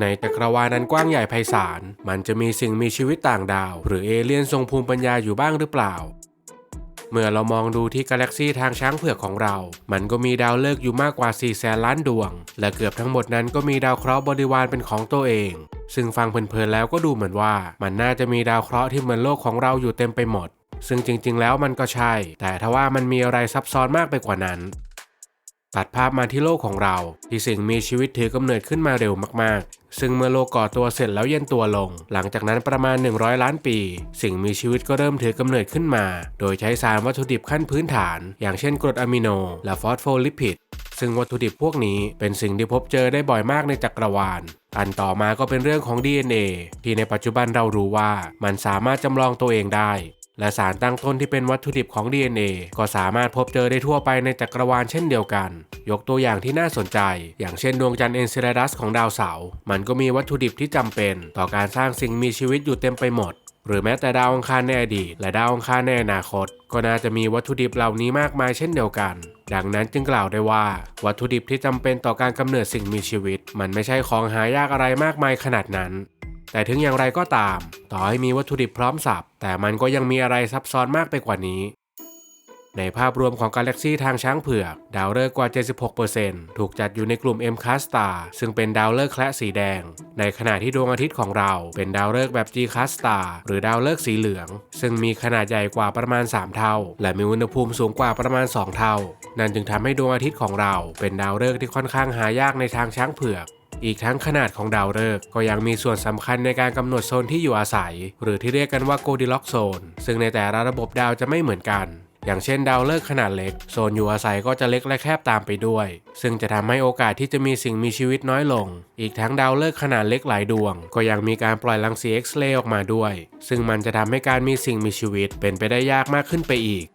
ในจักรวาลนั้นกว้างใหญ่ไพศาล มันจะมีสิ่งมีชีวิตต่างดาว หรือเอเลี่ยนทรงภูมิปัญญาอยู่บ้างหรือเปล่า เมื่อเรามองดูที่กาแล็กซีทางช้างเผือกของเรา มันก็มีดาวฤกษ์อยู่มากกว่า 4 แสนล้านดวง และเกือบทั้งหมดนั้นก็มีดาวเคราะห์บริวารเป็นของตัวเอง ซึ่งฟังเพลินๆแล้วก็ดูเหมือนว่า มันน่าจะมีดาวเคราะห์ที่เหมือนโลกของเราอยู่เต็มไปหมดซึ่งจริงๆ แล้วมันก็ใช่ แต่ทว่ามันมีอะไรซับซ้อนมากไปกว่านั้น ตัดภาพมาที่โลกของเรา ที่สิ่งมีชีวิตถือกำเนิดขึ้นมาเร็วมากๆ ซึ่งเมื่อโลกก่อตัวเสร็จแล้วเย็นตัวลง หลังจากนั้นประมาณ 100 ล้านปี สิ่งมีชีวิตก็เริ่มถือกำเนิดขึ้นมา โดยใช้สารวัตถุดิบขั้นพื้นฐาน อย่างเช่นกรดอะมิโน และฟอสโฟลิปิดซึ่งวัตถุดิบพวกนี้เป็นสิ่งที่พบเจอได้บ่อยมากในจักรวาล อันต่อมาก็เป็นเรื่องของ DNA ที่ในปัจจุบันเรารู้ว่ามันสามารถจำลองตัวเองได้ และสารตั้งต้นที่เป็นวัตถุดิบของ DNA ก็สามารถพบเจอได้ทั่วไปในจักรวาลเช่นเดียวกัน ยกตัวอย่างที่น่าสนใจ อย่างเช่นดวงจันทร์เอนเซเลดัสของดาวเสาร์มันก็มีวัตถุดิบที่จำเป็น ต่อการสร้างสิ่งมีชีวิตอยู่เต็มไปหมด หรือแม้แต่ดาวอังคารในอดีต และดาวอังคารในอนาคต ก็น่าจะมีวัตถุดิบเหล่านี้มากมายเช่นเดียวกัน ดังนั้นจึงกล่าวได้ว่า วัตถุดิบที่จำเป็นต่อการกำเนิดสิ่งมีชีวิต มันไม่ใช่ของหายากอะไรมากมายขนาดนั้น แต่ถึงอย่างไรก็ตาม ต่อให้มีวัตถุดิบพร้อมสับ แต่มันก็ยังมีอะไรซับซ้อนมากไปกว่านี้ ในภาพรวมของกาแล็กซีทางช้างเผือก ดาวฤกษ์กว่า 76%ถูกจัดอยู่ในกลุ่ม M c l a s t a r ซึ่งเป็นดาวฤกษ์แคระสีแดง ในขณะที่ดวงอาทิตย์ของเราเป็นดาวฤกษ์แบบ G c l a s t a r หรือดาวฤกษ์สีเหลือง ซึ่งมีขนาดใหญ่กว่าประมาณ 3 เท่า และมีอุณหภูมิสูงกว่าประมาณ 2 เท่า นั่นจึงทำให้ดวงอาทิตย์ของเราเป็นดาวฤกษ์ที่ค่อนข้างหายากในทางช้างเผือก อีกทั้งขนาดของดาวฤกษ์ก็ยังมีส่วนสำคัญในการกำหนดโซนที่อยู่อาศัย หรือที่เรียกกันว่าโกดิล็อกโซน ซึ่งในแต่ละระบบดาวจะไม่เหมือนกันอย่างเช่นดาวฤกษ์ขนาดเล็ก โซนอยู่อาศัยก็จะเล็กและแคบตามไปด้วย ซึ่งจะทำให้โอกาสที่จะมีสิ่งมีชีวิตน้อยลง อีกทั้งดาวฤกษ์ขนาดเล็กหลายดวง ก็ยังมีการปล่อยรังสีเอ็กซ์เรย์ออกมาด้วย ซึ่งมันจะทำให้การมีสิ่งมีชีวิตเป็นไปได้ยากมากขึ้นไปอีก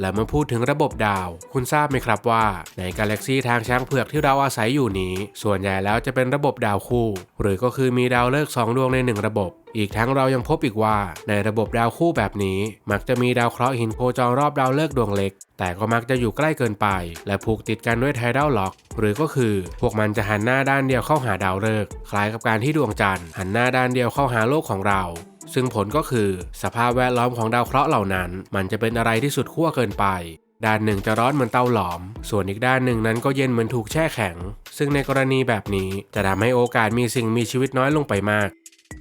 และเมื่อพูดถึงระบบดาว คุณทราบไหมครับว่า ในกาแล็กซีทางช้างเผือกที่เราอาศัยอยู่นี้ ส่วนใหญ่แล้วจะเป็นระบบดาวคู่ หรือก็คือมีดาวฤกษ์สองดวงในหนึ่งระบบอีกทั้งเรายังพบอีกว่า ในระบบดาวคู่แบบนี้ มักจะมีดาวเคราะห์หินโคจรรอบดาวฤกษ์ดวงเล็ก แต่ก็มักจะอยู่ใกล้เกินไป และผูกติดกันด้วยไทดัลล็อก หรือก็คือ พวกมันจะหันหน้าด้านเดียวเข้าหาดาวฤกษ์คล้ายกับการที่ดวงจันทร์หันหน้าด้านเดียวเข้าหาโลกของเรา ซึ่งผลก็คือสภาพแวดล้อมของดาวเคราะห์เหล่านั้น มันจะเป็นอะไรที่สุดขั้วเกินไป ด้านหนึ่งจะร้อนเหมือนเตาหลอม ส่วนอีกด้านหนึ่งนั้นก็เย็นเหมือนถูกแช่แข็ง ซึ่งในกรณีแบบนี้จะทำให้โอกาสมีสิ่งมีชีวิตน้อยลงไปมาก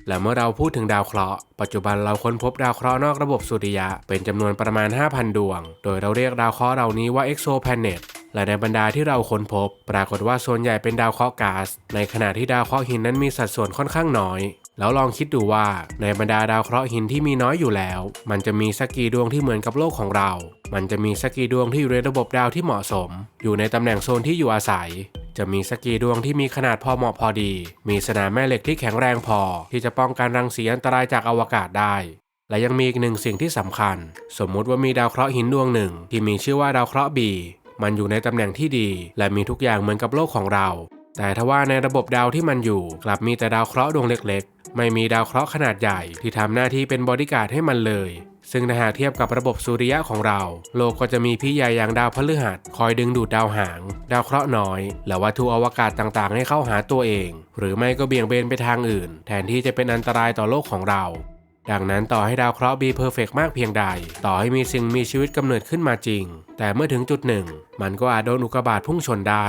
และเมื่อเราพูดถึงดาวเคราะห์ ปัจจุบันเราค้นพบดาวเคราะห์นอกระบบสุริยะ เป็นจำนวนประมาณ 5,000 ดวง โดยเราเรียกดาวเคราะห์เหล่านี้ว่า exoplanet และในบรรดาที่เราค้นพบ ปรากฏว่าส่วนใหญ่เป็นดาวเคราะห์ก๊าซ ในขณะที่ดาวเคราะห์หินนั้นมีสัดส่วนค่อนข้างน้อย แล้วลองคิดดูว่าในบรรดาดาวเคราะห์หินที่มีน้อยอยู่แล้ว มันจะมีสักกี่ดวงที่เหมือนกับโลกของเรา มันจะมีสักกี่ดวงที่อยู่ในระบบดาวที่เหมาะสม อยู่ในตำแหน่งโซนที่อยู่อาศัย จะมีสักกี่ดวงที่มีขนาดพอเหมาะพอดี มีสนามแม่เหล็กที่แข็งแรงพอ ที่จะป้องกันรังสีอันตรายจากอวกาศได้และยังมีอีกหนึ่งสิ่งที่สำคัญ สมมุติว่ามีดาวเคราะห์หินดวงหนึ่ง ที่มีชื่อว่าดาวเคราะห์บี มันอยู่ในตำแหน่งที่ดี และมีทุกอย่างเหมือนกับโลกของเรา แต่ทว่าในระบบดาวที่มันอยู่ กลับมีแต่ดาวเคราะห์ดวงเล็กๆ ไม่มีดาวเคราะห์ขนาดใหญ่ที่ทำหน้าที่เป็นบอดี้การ์ดให้มันเลย ซึ่งถ้าหากเทียบกับระบบสุริยะของเรา โลกก็จะมีพี่ใหญ่อย่างดาวพฤหัส คอยดึงดูดดาวหาง ดาวเคราะห์น้อย และวัตถุอวกาศต่างๆ ให้เข้าหาตัวเอง หรือไม่ก็เบี่ยงเบนไปทางอื่น แทนที่จะเป็นอันตรายต่อโลกของเราดังนั้นต่อให้ดาวเคราะห์บีเพอร์เฟกมากเพียงใด ต่อให้มีสิ่งมีชีวิตกำเนิดขึ้นมาจริง แต่เมื่อถึงจุดหนึ่ง มันก็อาจโดนอุกกาบาตพุ่งชนได้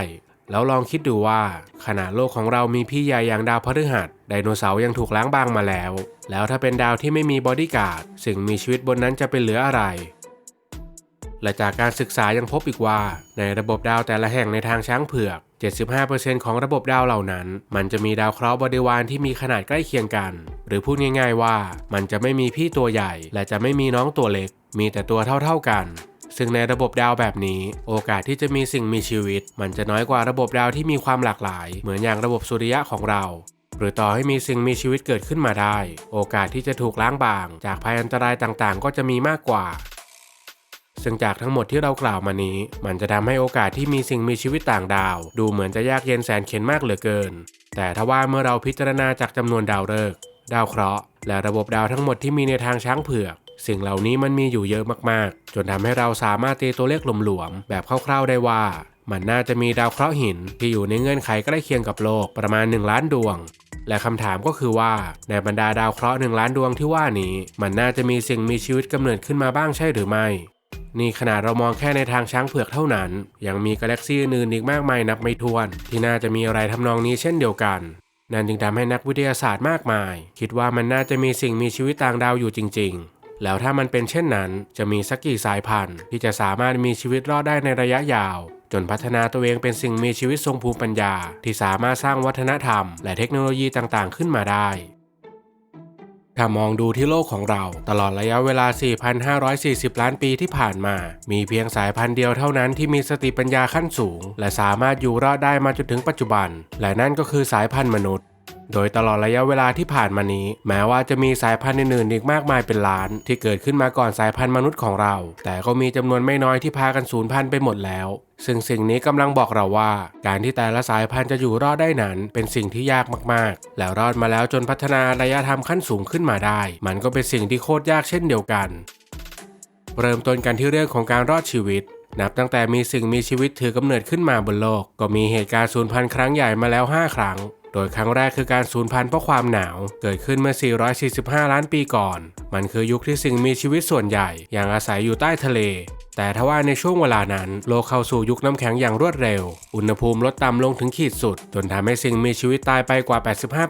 แล้วลองคิดดูว่าขณะโลกของเรามีพี่ใหญ่อย่างดาวพฤหัสไดโนเสาร์ยังถูกล้างบางมาแล้ว แล้วถ้าเป็นดาวที่ไม่มีบอดี้การ์ดสิ่งมีชีวิตบนนั้นจะเป็นเหลืออะไร และจากการศึกษายังพบอีกว่า ในระบบดาวแต่ละแห่งในทางช้างเผือก 75%ของระบบดาวเหล่านั้น มันจะมีดาวเคราะห์บริวารที่มีขนาดใกล้เคียงกัน หรือพูดง่าย ๆว่า มันจะไม่มีพี่ตัวใหญ่ และจะไม่มีน้องตัวเล็ก มีแต่ตัวเท่า ๆกัน ซึ่งในระบบดาวแบบนี้ โอกาสที่จะมีสิ่งมีชีวิต มันจะน้อยกว่าระบบดาวที่มีความหลากหลาย เหมือนอย่างระบบสุริยะของเราหรือต่อให้มีสิ่งมีชีวิตเกิดขึ้นมาได้ โอกาสที่จะถูกล้างบาง จากภัยอันตรายต่างๆ ก็จะมีมากกว่า ซึ่งจากทั้งหมดที่เรากล่าวมานี้ มันจะทำให้โอกาสที่มีสิ่งมีชีวิตต่างดาว ดูเหมือนจะยากเย็นแสนเข็ญมากเหลือเกิน แต่ถ้าว่าเมื่อเราพิจารณาจากจำนวนดาวฤกษ์ดาวเคราะห์และระบบดาวทั้งหมดที่มีในทางช้างเผือก สิ่งเหล่านี้มันมีอยู่เยอะมากๆ จนทำให้เราสามารถตีตัวเลขหลวมๆแบบคร่าวๆได้ว่า มันน่าจะมีดาวเคราะห์หินที่อยู่ในเงื่อนไขใกล้เคียงกับโลกประมาณ 1 ล้านดวง และคำถามก็คือว่าในบรรดาดาวเคราะห์หนึ่งล้านดวงที่ว่านี้ มันน่าจะมีสิ่งมีชีวิตกำเนิดขึ้นมาบ้างใช่หรือไม่นี่ขนาดเรามองแค่ในทางช้างเผือกเท่านั้น ยังมีกาแล็กซีอื่นอีกมากมายนับไม่ถ้วน ที่น่าจะมีอะไรทำนองนี้เช่นเดียวกัน นั่นจึงทำให้นักวิทยาศาสตร์มากมาย คิดว่ามันน่าจะมีสิ่งมีชีวิตต่างดาวอยู่จริง แล้วถ้ามันเป็นเช่นนั้น จะมีสักกี่สายพันธุ์ ที่จะสามารถมีชีวิตรอดได้ในระยะยาว จนพัฒนาตัวเองเป็นสิ่งมีชีวิตทรงภูมิปัญญา ที่สามารถสร้างวัฒนธรรม และเทคโนโลยีต่างๆ ขึ้นมาได้ถ้ามองดูที่โลกของเรา ตลอดระยะเวลา 4,540 ล้านปีที่ผ่านมา มีเพียงสายพันธุ์เดียวเท่านั้นที่มีสติปัญญาขั้นสูง และสามารถอยู่รอดได้มาจนถึงปัจจุบัน และนั่นก็คือสายพันธุ์มนุษย์ โดยตลอดระยะเวลาที่ผ่านมานี้ แม้ว่าจะมีสายพันธุ์อื่นๆอีกมากมายเป็นล้าน ที่เกิดขึ้นมาก่อนสายพันธุ์มนุษย์ของเรา แต่ก็มีจำนวนไม่น้อยที่พากันสูญพันธุ์ไปหมดแล้ว ซึ่งสิ่งนี้กำลังบอกเราว่า การที่แต่ละสายพันธุ์จะอยู่รอดได้นั้น เป็นสิ่งที่ยากมากๆ แล้วรอดมาแล้วจนพัฒนาระยะธรรมขั้นสูงขึ้นมาได้ มันก็เป็นสิ่งที่โคตรยากเช่นเดียวกัน เริ่มต้นกันที่เรื่องของการรอดชีวิตนับตั้งแต่มีสิ่งมีชีวิตถือกำเนิดขึ้นมาบนโลก ก็มีเหตุการณ์สูญพันธุ์ครั้งใหญ่มาแล้ว 5 ครั้ง โดยครั้งแรกคือการสูญพันธุ์เพราะความหนาว เกิดขึ้นเมื่อ 445 ล้านปีก่อน มันคือยุคที่สิ่งมีชีวิตส่วนใหญ่ยังอาศัยอยู่ใต้ทะเล แต่ทว่าในช่วงเวลานั้นโลกเข้าสู่ยุคน้ำแข็งอย่างรวดเร็ว อุณหภูมิลดต่ำลงถึงขีดสุด จนทำให้สิ่งมีชีวิตตายไปกว่า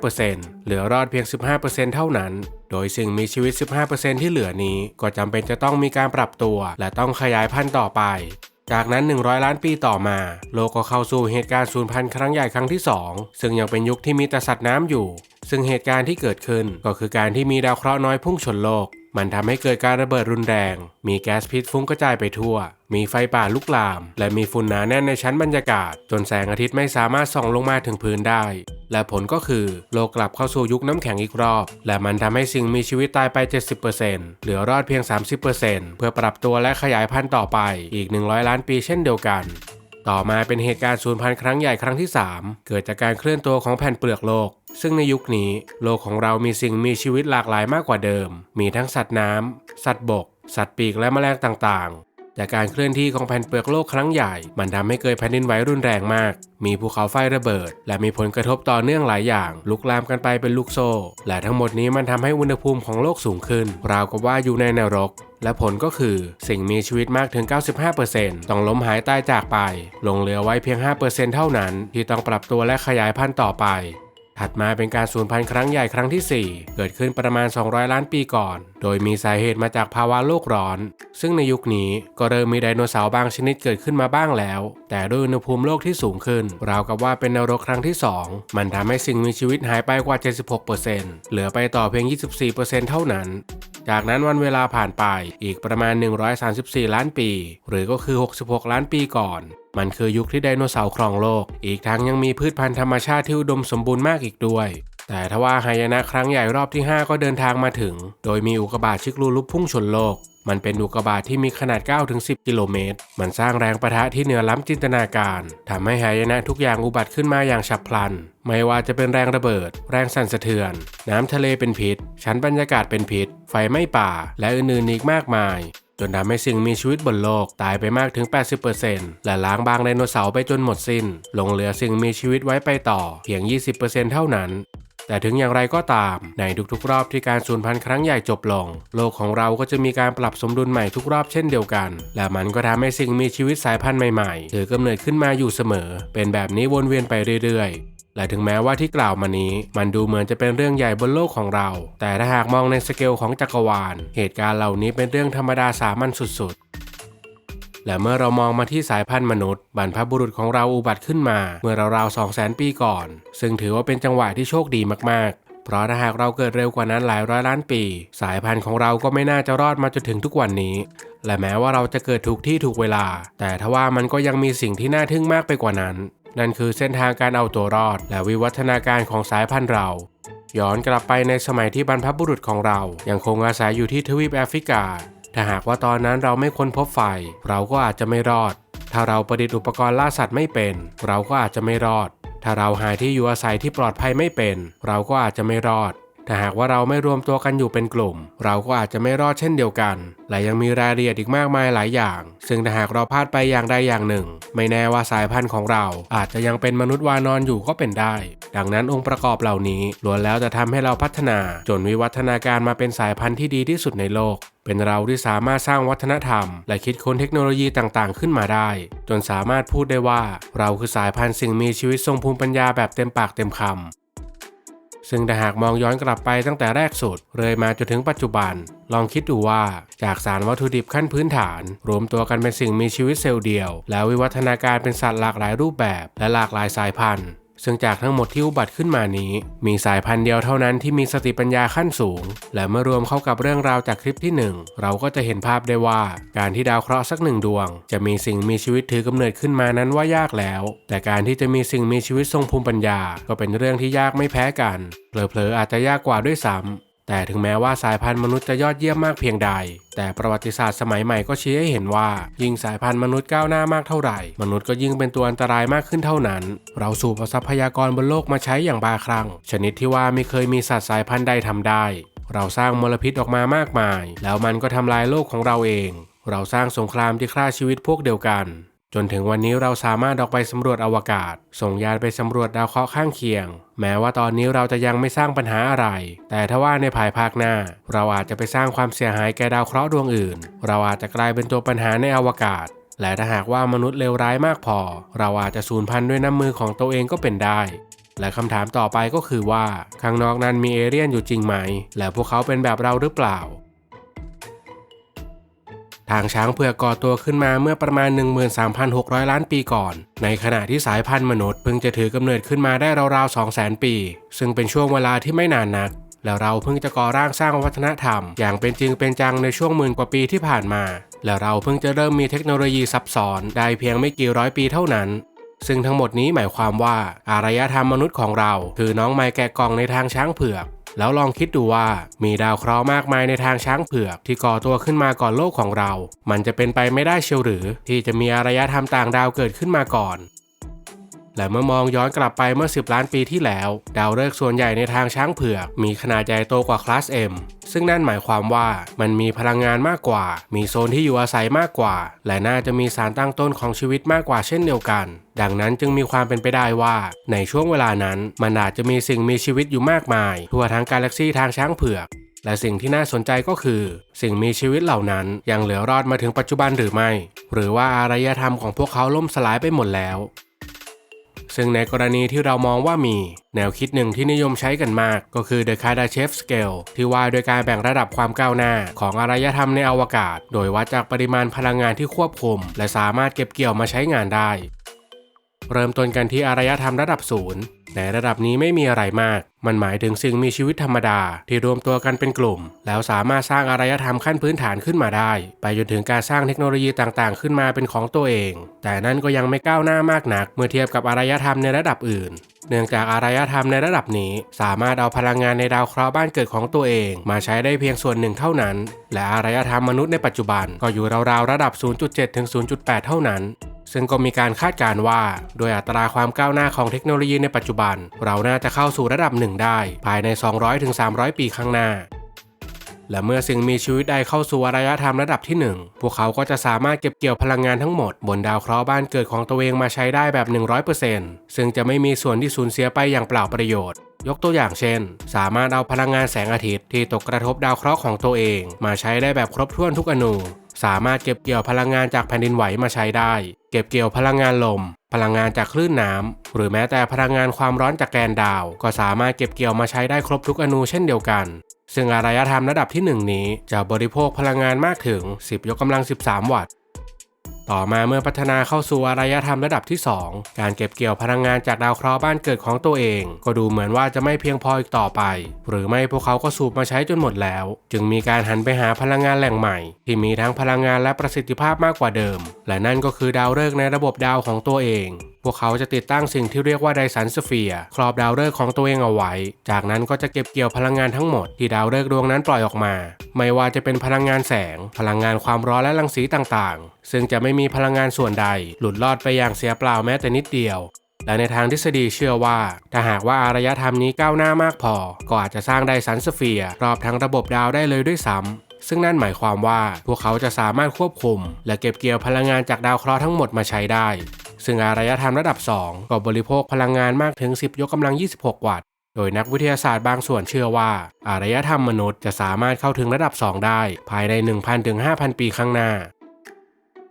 85%เหลือรอดเพียง 15%เท่านั้น โดยสิ่งมีชีวิต 15%ที่เหลือนี้ก็จำเป็นจะต้องมีการปรับตัว และต้องขยายพันธุ์ต่อไป จากนั้น 100 ล้านปีต่อมา โลกก็เข้าสู่เหตุการณ์สูญพันธุ์ครั้งใหญ่ครั้งที่ 2 ซึ่งยังเป็นยุคที่มีแต่สัตว์น้ำอยู่ ซึ่งเหตุการณ์ที่เกิดขึ้นก็คือการที่มีดาวเคราะห์น้อยพุ่งชนโลก มันทำให้เกิดการระเบิดรุนแรง มีแก๊สพิษฟุ้งกระจายไปทั่ว มีไฟป่าลุกลาม และมีฝุ่นหนาแน่นในชั้นบรรยากาศ จนแสงอาทิตย์ไม่สามารถส่องลงมาถึงพื้นได้ และผลก็คือโลกกลับเข้าสู่ยุคน้ำแข็งอีกรอบ และมันทำให้สิ่งมีชีวิตตายไป 70%เหลือรอดเพียง 30%เพื่อปรับตัวและขยายพันธุ์ต่อไปอีก 100 ล้านปีเช่นเดียวกัน ต่อมาเป็นเหตุการณ์สูญพันธุ์ครั้งใหญ่ครั้งที่ 3 เกิดจากการเคลื่อนตัวของแผ่นเปลือกโลก ซึ่งในยุคนี้โลกของเรามีสิ่งมีชีวิตหลากหลายมากกว่าเดิม มีทั้งสัตว์น้ำสัตว์บก สัตว์ปีกและแมลงต่าง จากการเคลื่อนที่ของแผ่นเปลือกโลกครั้งใหญ่ มันทำให้เกิดแผ่นดินไหวรุนแรงมาก มีภูเขาไฟระเบิด และมีผลกระทบต่อเนื่องหลายอย่าง ลุกลามกันไปเป็นลูกโซ่ และทั้งหมดนี้มันทำให้อุณหภูมิของโลกสูงขึ้น ราวกับว่าอยู่ในนรกและผลก็คือสิ่งมีชีวิตมากถึง 95%ต้องล้มหายตายจากไป ลงเหลือไว้เพียง 5%เท่านั้น ที่ต้องปรับตัวและขยายพันธุ์ต่อไป ถัดมาเป็นการสูญพันธุ์ครั้งใหญ่ครั้งที่ 4 เกิดขึ้นประมาณ 200 ล้านปีก่อน โดยมีสาเหตุมาจากภาวะโลกร้อน ซึ่งในยุคนี้ก็เริ่มมีไดโนเสาร์บางชนิดเกิดขึ้นมาบ้างแล้ว แต่ด้วยอุณหภูมิโลกที่สูงขึ้น ราวกับว่าเป็นนรกครั้งที่ 2 มันทำให้สิ่งมีชีวิตหายไปกว่า 76%เหลือไปต่อเพียง 24%เท่านั้น จากนั้นวันเวลาผ่านไปอีกประมาณ 134 ล้านปี หรือก็คือ 66 ล้านปีก่อน มันคือยุคที่ไดโนเสาร์ครองโลก อีกทั้งยังมีพืชพันธุ์ธรรมชาติที่อุดมสมบูรณ์มากอีกด้วย แต่ทว่าหายนะครั้งใหญ่รอบที่ 5 ก็เดินทางมาถึง โดยมีอุกกาบาตชิกลูลุพุ่งชนโลก มันเป็นอุกกาบาตที่มีขนาด 9-10 กิโลเมตร มันสร้างแรงประทะที่เหนือล้ำจินตนาการ ทำให้หายนะทุกอย่างอุบัติขึ้นมาอย่างฉับพลัน ไม่ว่าจะเป็นแรงระเบิด แรงสั่นสะเทือน น้ำทะเลเป็นพิษ ชั้นบรรยากาศเป็นพิษ ไฟไหม้ป่า และอื่นๆอีกมากมาย จนทำให้สิ่งมีชีวิตบนโลกตายไปมากถึง 80%และล้างบางไดโนเสาร์ไปจนหมดสิน้น ลงเหลือสิ่งมีชีวิตไว้ไปต่อเพียง 20%เท่านั้นแต่ถึงอย่างไรก็ตาม ในทุกๆ รอบที่การสูญพันธุ์ครั้งใหญ่จบลง โลกของเราก็จะมีการปรับสมดุลใหม่ทุกรอบเช่นเดียวกัน และมันก็ทำให้สิ่งมีชีวิตสายพันธุ์ใหม่ๆถือกำเนิดขึ้นมาอยู่เสมอ เป็นแบบนี้วนเวียนไปเรื่อยๆ และถึงแม้ว่าที่กล่าวมานี้ มันดูเหมือนจะเป็นเรื่องใหญ่บนโลกของเรา แต่ถ้าหากมองในสเกลของจักรวาล เหตุการณ์เหล่านี้เป็นเรื่องธรรมดาสามัญสุดๆ และเมื่อเรามองมาที่สายพันธุ์มนุษย์บรรพบุรุษของเราอุบัติขึ้นมา เมื่อราวๆ2 0 0 0 0 0ปีก่อน ซึ่งถือว่าเป็นจังหวะที่โชคดีมากๆเพราะถ้าหากเราเกิดเร็วกว่านั้นหลายร้อยล้านปี สายพันธุ์ของเราก็ไม่น่าจะรอดมาจนถึงทุกวันนี้ และแม้ว่าเราจะเกิดถูกที่ถูกเวลา แต่ทว่ามันก็ยังมีสิ่งที่น่าทึ่งมากไปกว่านั้น นั่นคือเส้นทางการเอาตัวรอด และวิวัฒนาการของสายพันธุ์เรา ย้อนกลับไปในสมัยที่บรรพบุรุษของเรายังคงอาศัยอยู่ที่ทวีปแอฟริกา ถ้าหากว่าตอนนั้นเราไม่ค้นพบไฟ เราก็อาจจะไม่รอด ถ้าเราประดิษฐ์อุปกรณ์ล่าสัตว์ไม่เป็น เราก็อาจจะไม่รอด ถ้าเราหาที่อยู่อาศัยที่ปลอดภัยไม่เป็น เราก็อาจจะไม่รอด ถ้าหากว่าเราไม่รวมตัวกันอยู่เป็นกลุ่ม เราก็อาจจะไม่รอดเช่นเดียวกัน และยังมีรายละเอียดอีกมากมายหลายอย่าง ซึ่งถ้าหากเราพลาดไปอย่างใดอย่างหนึ่ง ไม่แน่ว่าสายพันธุ์ของเรา อาจจะยังเป็นมนุษย์วานอนอยู่ก็เป็นได้ ดังนั้นองค์ประกอบเหล่านี้ล้วนแล้วจะทำให้เราพัฒนา จนวิวัฒนาการมาเป็นสายพันธุ์ที่ดีที่สุดในโลกเป็นเราที่สามารถสร้างวัฒนธรรม และคิดค้นเทคโนโลยีต่างๆ ขึ้นมาได้ จนสามารถพูดได้ว่า เราคือสายพันธุ์สิ่งมีชีวิตทรงภูมิปัญญาแบบเต็มปากเต็มคำ ซึ่งถ้าหากมองย้อนกลับไปตั้งแต่แรกสุดเลยมาจนถึงปัจจุบัน ลองคิดดูว่าจากสารวัตถุดิบขั้นพื้นฐาน รวมตัวกันเป็นสิ่งมีชีวิตเซลล์เดียว แล้ววิวัฒนาการเป็นสัตว์หลากหลายรูปแบบ และหลากหลายสายพันธุ์ ซึ่งจากทั้งหมดที่อุบัติขึ้นมานี้ มีสายพันธุ์เดียวเท่านั้นที่มีสติปัญญาขั้นสูง และเมื่อรวมเข้ากับเรื่องราวจากคลิปที่หนึ่งเราก็จะเห็นภาพได้ว่า การที่ดาวเคราะห์สักหนึ่งดวง จะมีสิ่งมีชีวิตถือกำเนิดขึ้นมานั้นว่ายากแล้ว แต่การที่จะมีสิ่งมีชีวิตทรงภูมิปัญญา ก็เป็นเรื่องที่ยากไม่แพ้กันเผลอๆอาจจะยากกว่าด้วยซ้ำ แต่ถึงแม้ว่าสายพันธุ์มนุษย์จะยอดเยี่ยมมากเพียงใด แต่ประวัติศาสตร์สมัยใหม่ก็ชี้ให้เห็นว่า ยิ่งสายพันธุ์มนุษย์ก้าวหน้ามากเท่าไหร่ มนุษย์ก็ยิ่งเป็นตัวอันตรายมากขึ้นเท่านั้น เราสูบทรัพยากรบนโลกมาใช้อย่างบาคลั่งชนิดที่ว่าไม่เคยมีสัตว์สายพันธุ์ใดทำได้ เราสร้างมลพิษออกมามากมาย แล้วมันก็ทำลายโลกของเราเอง เราสร้างสงครามที่ฆ่าชีวิตพวกเดียวกัน จนถึงวันนี้เราสามารถออกไปสำรวจอวกาศ ส่งยานไปสำรวจดาวเคราะห์ข้างเคียง แม้ว่าตอนนี้เราจะยังไม่สร้างปัญหาอะไร แต่ถ้าว่าในภายภาคหน้า เราอาจจะไปสร้างความเสียหายแก่ดาวเคราะห์ดวงอื่น เราอาจจะกลายเป็นตัวปัญหาในอวกาศ และถ้าหากว่ามนุษย์เลวร้ายมากพอ เราอาจจะสูญพันธุ์ด้วยน้ำมือของตัวเองก็เป็นได้และคำถามต่อไปก็คือว่าข้างนอกนั้นมีเอเลี่ยนอยู่จริงไหม และพวกเขาเป็นแบบเราหรือเปล่า ทางช้างเผือกก่อตัวขึ้นมาเมื่อประมาณ 13,600 ล้านปีก่อน ในขณะที่สายพันธุ์มนุษย์เพิ่งจะถือกำเนิดขึ้นมาได้ราวๆ 200,000 ปี ซึ่งเป็นช่วงเวลาที่ไม่นานนัก แล้วเราเพิ่งจะก่อร่างสร้างวัฒนธรรม อย่างเป็นจริงเป็นจังในช่วงหมื่นกว่าปีที่ผ่านมา แล้วเราเพิ่งจะเริ่มมีเทคโนโลยีซับซ้อนได้เพียงไม่กี่ร้อยปีเท่านั้นซึ่งทั้งหมดนี้หมายความว่า อารยธรรมมนุษย์ของเรา คือน้องไม้แกะกล่องในทางช้างเผือก แล้วลองคิดดูว่ามีดาวเคราะห์มากมายในทางช้างเผือกที่ก่อตัวขึ้นมาก่อนโลกของเรา มันจะเป็นไปไม่ได้เชียวหรือ ที่จะมีอารยธรรมต่างดาวเกิดขึ้นมาก่อนและเมื่อมองย้อนกลับไปเมื่อ 10 ล้านปีที่แล้ว ดาวฤกษ์ส่วนใหญ่ในทางช้างเผือก มีขนาดใหญ่โตกว่าคลาส M ซึ่งนั่นหมายความว่ามันมีพลังงานมากกว่า มีโซนที่อยู่อาศัยมากกว่า และน่าจะมีสารตั้งต้นของชีวิตมากกว่าเช่นเดียวกัน ดังนั้นจึงมีความเป็นไปได้ว่า ในช่วงเวลานั้น มันอาจจะมีสิ่งมีชีวิตอยู่มากมาย ทั่วทั้งกาแล็กซีทางช้างเผือกและสิ่งที่น่าสนใจก็คือ สิ่งมีชีวิตเหล่านั้นยังเหลือรอดมาถึงปัจจุบันหรือไม่ หรือว่าอารยธรรมของพวกเขาล่มสลายไปหมดแล้ว ซึ่งในกรณีที่เรามองว่ามี แนวคิดหนึ่งที่นิยมใช้กันมาก ก็คือ The Kardashev Scale ที่ว่าโดยการแบ่งระดับความก้าวหน้า ของอารยธรรมในอวกาศ โดยวัดจากปริมาณพลังงานที่ควบคุม และสามารถเก็บเกี่ยวมาใช้งานได้ เริ่มต้นกันที่อารยธรรมระดับศูนย์ ในระดับนี้ไม่มีอะไรมาก มันหมายถึงสิ่งมีชีวิตธรรมดา ที่รวมตัวกันเป็นกลุ่ม แล้วสามารถสร้างอารยธรรมขั้นพื้นฐานขึ้นมาได้ ไปจนถึงการสร้างเทคโนโลยีต่างๆ ขึ้นมาเป็นของตัวเอง แต่นั่นก็ยังไม่ก้าวหน้ามากนัก เมื่อเทียบกับอารยธรรมในระดับอื่น เนื่องจากอารยธรรมในระดับนี้ สามารถเอาพลังงานในดาวเคราะห์บ้านเกิดของตัวเอง มาใช้ได้เพียงส่วนหนึ่งเท่านั้น และอารยธรรมมนุษย์ในปัจจุบันก็อยู่ราวๆระดับ 0.7 ถึง 0.8 เท่านั้น ซึ่งก็มีการคาดการณ์ว่า โดยอัตราความก้าวหน้าของเทคโนโลยีในปัจจุบัน เราน่าจะเข้าสู่ระดับหนึ่งได้ ภายใน 200-300 ปีข้างหน้าและเมื่อสิ่งมีชีวิตใดเข้าสู่อารยธรรมระดับที่ 1 พวกเขาก็จะสามารถเก็บเกี่ยวพลังงานทั้งหมด บนดาวเคราะห์บ้านเกิดของตัวเองมาใช้ได้แบบ 100%ซึ่งจะไม่มีส่วนที่สูญเสียไปอย่างเปล่าประโยชน์ ยกตัวอย่างเช่น สามารถเอาพลังงานแสงอาทิตย์ที่ตกกระทบดาวเคราะห์ของตัวเอง มาใช้ได้แบบครบถ้วนทุกอนู สามารถเก็บเกี่ยวพลังงานจากแผ่นดินไหวมาใช้ได้ เก็บเกี่ยวพลังงานลม พลังงานจากคลื่นน้ำ หรือแม้แต่พลังงานความร้อนจากแกนดาว ก็สามารถเก็บเกี่ยวมาใช้ได้ครบทุกอนูเช่นเดียวกัน ซึ่งอารยธรรมระดับที่ 1 นี้จะบริโภคพลังงานมากถึง 10 ยกกำลัง 13 วัตต์ ต่อมาเมื่อพัฒนาเข้าสู่อารยธรรมระดับที่ 2 การเก็บเกี่ยวพลังงานจากดาวเคราะห์บ้านเกิดของตัวเอง ก็ดูเหมือนว่าจะไม่เพียงพออีกต่อไป หรือไม่พวกเขาก็สูบมาใช้จนหมดแล้ว จึงมีการหันไปหาพลังงานแหล่งใหม่ ที่มีทั้งพลังงานและประสิทธิภาพมากกว่าเดิม และนั่นก็คือดาวฤกษ์ในระบบดาวของตัวเองพวกเขาจะติดตั้งสิ่งที่เรียกว่าไดสันสเฟียร์ครอบดาวฤกษ์ของตัวเองเอาไว้ จากนั้นก็จะเก็บเกี่ยวพลังงานทั้งหมดที่ดาวฤกษ์ดวงนั้นปล่อยออกมา ไม่ว่าจะเป็นพลังงานแสง พลังงานความร้อนและรังสีต่างๆ ซึ่งจะไม่มีพลังงานส่วนใด หลุดลอดไปอย่างเสียเปล่าแม้แต่นิดเดียวและในทางทฤษฎีเชื่อว่า ถ้าหากว่าอารยธรรมนี้ก้าวหน้ามากพอ ก็อาจจะสร้างไดสันสเฟียร์รอบทั้งระบบดาวได้เลยด้วยซ้ำซึ่งนั่นหมายความว่าพวกเขาจะสามารถควบคุม และเก็บเกี่ยวพลังงานจากดาวเคราะห์ทั้งหมดมาใช้ได้ ซึ่งอารยธรรมระดับ 2 ก็บริโภคพลังงานมากถึง 10 ยกกำลัง 26 วัตต์ โดยนักวิทยาศาสตร์บางส่วนเชื่อว่า อารยธรรมมนุษย์จะสามารถเข้าถึงระดับ 2 ได้ ภายใน 1,000ถึง5,000 ปีข้างหน้า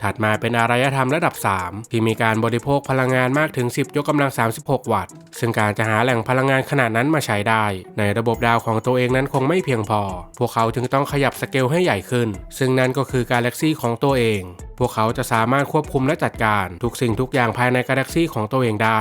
ถัดมาเป็นอารยธรรมระดับ 3 ที่มีการบริโภคพลังงานมากถึง 10 ยกกำลัง 36 วัตต์ ซึ่งการจะหาแหล่งพลังงานขนาดนั้นมาใช้ได้ ในระบบดาวของตัวเองนั้นคงไม่เพียงพอ พวกเขาจึงต้องขยับสเกลให้ใหญ่ขึ้น ซึ่งนั่นก็คือกาแล็กซีของตัวเอง พวกเขาจะสามารถควบคุมและจัดการทุกสิ่งทุกอย่างภายในกาแล็กซีของตัวเองได้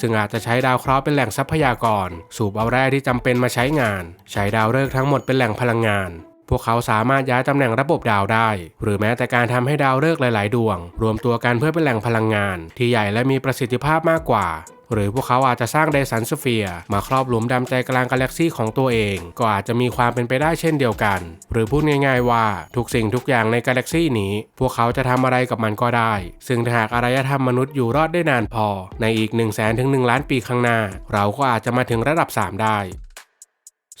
ซึ่งอาจจะใช้ดาวเคราะห์เป็นแหล่งทรัพยากร สูบเอาแร่ที่จำเป็นมาใช้งาน ใช้ดาวฤกษ์ทั้งหมดเป็นแหล่งพลังงาน พวกเขาสามารถย้ายตำแหน่งระบบดาวได้ หรือแม้แต่การทำให้ดาวฤกษ์หลาย ๆ ดวง รวมตัวกันเพื่อเป็นแหล่งพลังงาน ที่ใหญ่และมีประสิทธิภาพมากกว่าหรือพวกเขาอาจจะสร้างไดสันสเฟียร์มาครอบหลุมดำใจกลางกาแล็กซีของตัวเอง ก็อาจจะมีความเป็นไปได้เช่นเดียวกัน หรือพูดง่ายๆว่าทุกสิ่งทุกอย่างในกาแล็กซีนี้ พวกเขาจะทำอะไรกับมันก็ได้ ซึ่งถ้าหากอารยธรรมมนุษย์อยู่รอดได้นานพอ ในอีก 1 0 0 0 0แสนถึง1ล้านปีข้างหน้า เราก็อาจจะมาถึงระดับ 3 ได้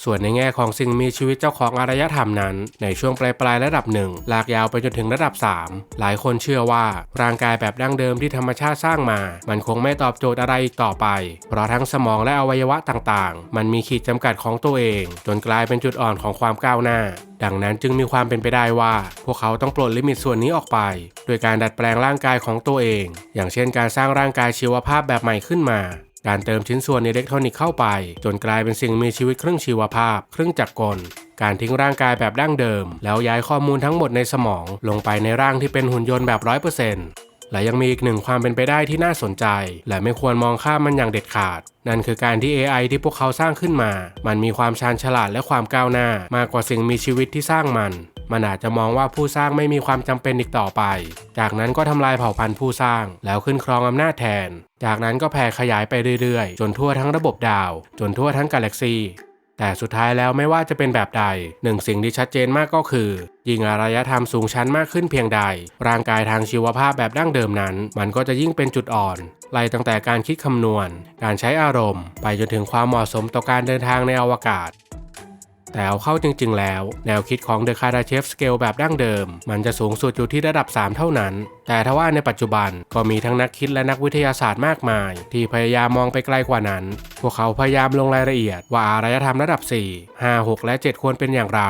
ส่วนในแง่ของสิ่งมีชีวิตเจ้าของอารยธรรมนั้น ในช่วงปลายปลายๆระดับหนึ่งลากยาวไปจนถึงระดับ 3 หลายคนเชื่อว่า ร่างกายแบบดั้งเดิมที่ธรรมชาติสร้างมา มันคงไม่ตอบโจทย์อะไรอีกต่อไป เพราะทั้งสมองและอวัยวะต่างๆ มันมีขีดจำกัดของตัวเอง จนกลายเป็นจุดอ่อนของความก้าวหน้า ดังนั้นจึงมีความเป็นไปได้ว่า พวกเขาต้องปลดลิมิตส่วนนี้ออกไป โดยการดัดแปลงร่างกายของตัวเอง อย่างเช่น การสร้างร่างกายชีวภาพแบบใหม่ขึ้นมา การเติมชิ้นส่วนอิเล็กทรอนิกส์เข้าไป จนกลายเป็นสิ่งมีชีวิตครึ่งชีวภาพ ครึ่งจักรกล การทิ้งร่างกายแบบดั้งเดิม แล้วย้ายข้อมูลทั้งหมดในสมอง ลงไปในร่างที่เป็นหุ่นยนต์แบบร้อยเปอร์เซ็นต์ และยังมีอีกหนึ่งความเป็นไปได้ที่น่าสนใจ และไม่ควรมองข้ามมันอย่างเด็ดขาด นั่นคือการที่ AI ที่พวกเขาสร้างขึ้นมา มันมีความชาญฉลาดและความก้าวหน้า มากกว่าสิ่งมีชีวิตที่สร้างมันมันอาจจะมองว่าผู้สร้างไม่มีความจำเป็นอีกต่อไป จากนั้นก็ทำลายเผ่าพันธุ์ผู้สร้าง แล้วขึ้นครองอำนาจแทน จากนั้นก็แผ่ขยายไปเรื่อยๆ จนทั่วทั้งระบบดาว จนทั่วทั้งกาแล็กซี แต่สุดท้ายแล้วไม่ว่าจะเป็นแบบใดหนึ่งสิ่งที่ชัดเจนมากก็คือ ยิ่งอารยธรรมสูงชั้นมากขึ้นเพียงใด ร่างกายทางชีวภาพแบบดั้งเดิมนั้น มันก็จะยิ่งเป็นจุดอ่อนไล่ตั้งแต่การคิดคำนวณ การใช้อารมณ์ ไปจนถึงความเหมาะสมต่อการเดินทางในอวกาศ แต่เอาเข้าจริง ๆ แล้ว แนวคิดของ The Kardashev Scale แบบดั้งเดิม มันจะสูงสุดอยู่ที่ระดับ 3 เท่านั้น แต่ทว่าในปัจจุบันก็มีทั้งนักคิดและนักวิทยาศาสตร์มากมาย ที่พยายามมองไปไกลกว่านั้น พวกเขาพยายามลงรายละเอียด ว่าอารยธรรมระดับ 4 5 6 และ 7 ควรเป็นอย่างไร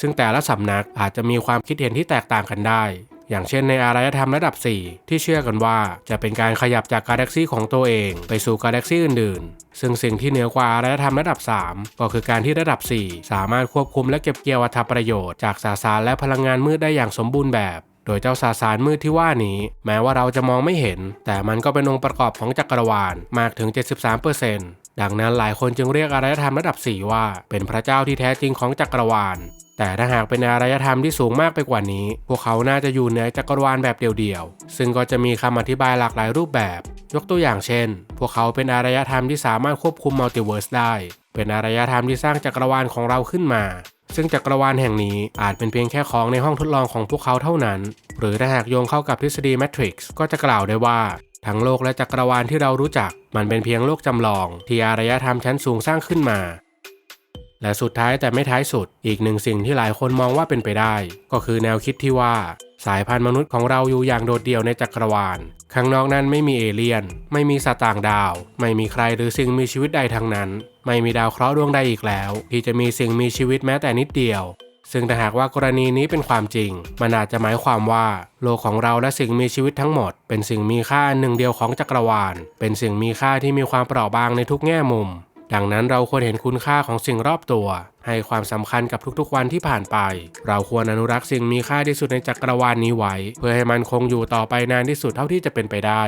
ซึ่งแต่ละสำนักอาจจะมีความคิดเห็นที่แตกต่างกันได้ อย่างเช่นในอารยธรรมระดับ 4 ที่เชื่อกันว่าจะเป็นการขยับจากกาแล็กซีของตัวเองไปสู่กาแล็กซีอื่นๆ ซึ่งสิ่งที่เหนือกว่าอารยธรรมระดับ 3 ก็คือการที่ระดับ 4 สามารถควบคุมและเก็บเกี่ยวอัตประโยชน์จากสสารและพลังงานมืดได้อย่างสมบูรณ์แบบโดยเจ้าสสารมืดที่ว่านี้ แม้ว่าเราจะมองไม่เห็น แต่มันก็เป็นองค์ประกอบของจักรวาลมากถึง 73% ดังนั้นหลายคนจึงเรียกอารยธรรมระดับ 4 ว่า เป็นพระเจ้าที่แท้จริงของจักรวาล แต่ถ้าหากเป็นอารยธรรมที่สูงมากไปกว่านี้ พวกเขาน่าจะอยู่เหนือจักรวาลแบบเดียวๆ ซึ่งก็จะมีคำอธิบายหลากหลายรูปแบบ ยกตัวอย่างเช่น พวกเขาเป็นอารยธรรมที่สามารถควบคุมมัลติเวิร์สได้ เป็นอารยธรรมที่สร้างจักรวาลของเราขึ้นมาซึ่งจักรวาลแห่งนี้อาจเป็นเพียงแค่ของในห้องทดลองของพวกเขาเท่านั้น หรือถ้าหากโยงเข้ากับทฤษฎีแมทริกซ์ก็จะกล่าวได้ว่า ทั้งโลกและจักรวาลที่เรารู้จัก มันเป็นเพียงโลกจำลองที่อารยธรรมชั้นสูงสร้างขึ้นมา และสุดท้ายแต่ไม่ท้ายสุด อีกหนึ่งสิ่งที่หลายคนมองว่าเป็นไปได้ ก็คือแนวคิดที่ว่า สายพันธุ์มนุษย์ของเราอยู่อย่างโดดเดี่ยวในจักรวาล ข้างนอกนั้นไม่มีเอเลี่ยน ไม่มีสัตว์ต่างดาว ไม่มีใครหรือสิ่งมีชีวิตใดทั้งนั้น ไม่มีดาวเคราะห์ดวงใดอีกแล้ว ที่จะมีสิ่งมีชีวิตแม้แต่นิดเดียว ซึ่งถ้าหากว่ากรณีนี้เป็นความจริง มันอาจจะหมายความว่า โลกของเราและสิ่งมีชีวิตทั้งหมด เป็นสิ่งมีค่าหนึ่งเดียวของจักรวาล เป็นสิ่งมีค่าที่มีความเปราะบางในทุกแง่มุม ดังนั้นเราควรเห็นคุณค่าของสิ่งรอบตัว ให้ความสำคัญกับทุกๆ วันที่ผ่านไป เราควรอนุรักษ์สิ่งมีค่าที่สุดในจักรวาลนี้ไว้ เพื่อให้มันคงอยู่ต่อไปนานที่สุดเท่าที่จะเป็นไปได้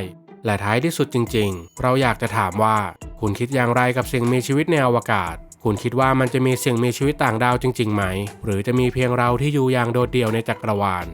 และท้ายที่สุดจริง ๆ เราอยากจะถามว่า คุณคิดอย่างไรกับสิ่งมีชีวิตในอวกาศ คุณคิดว่ามันจะมีสิ่งมีชีวิตต่างดาวจริงๆไหม หรือจะมีเพียงเราที่อยู่อย่างโดดเดี่ยวในจักรวาล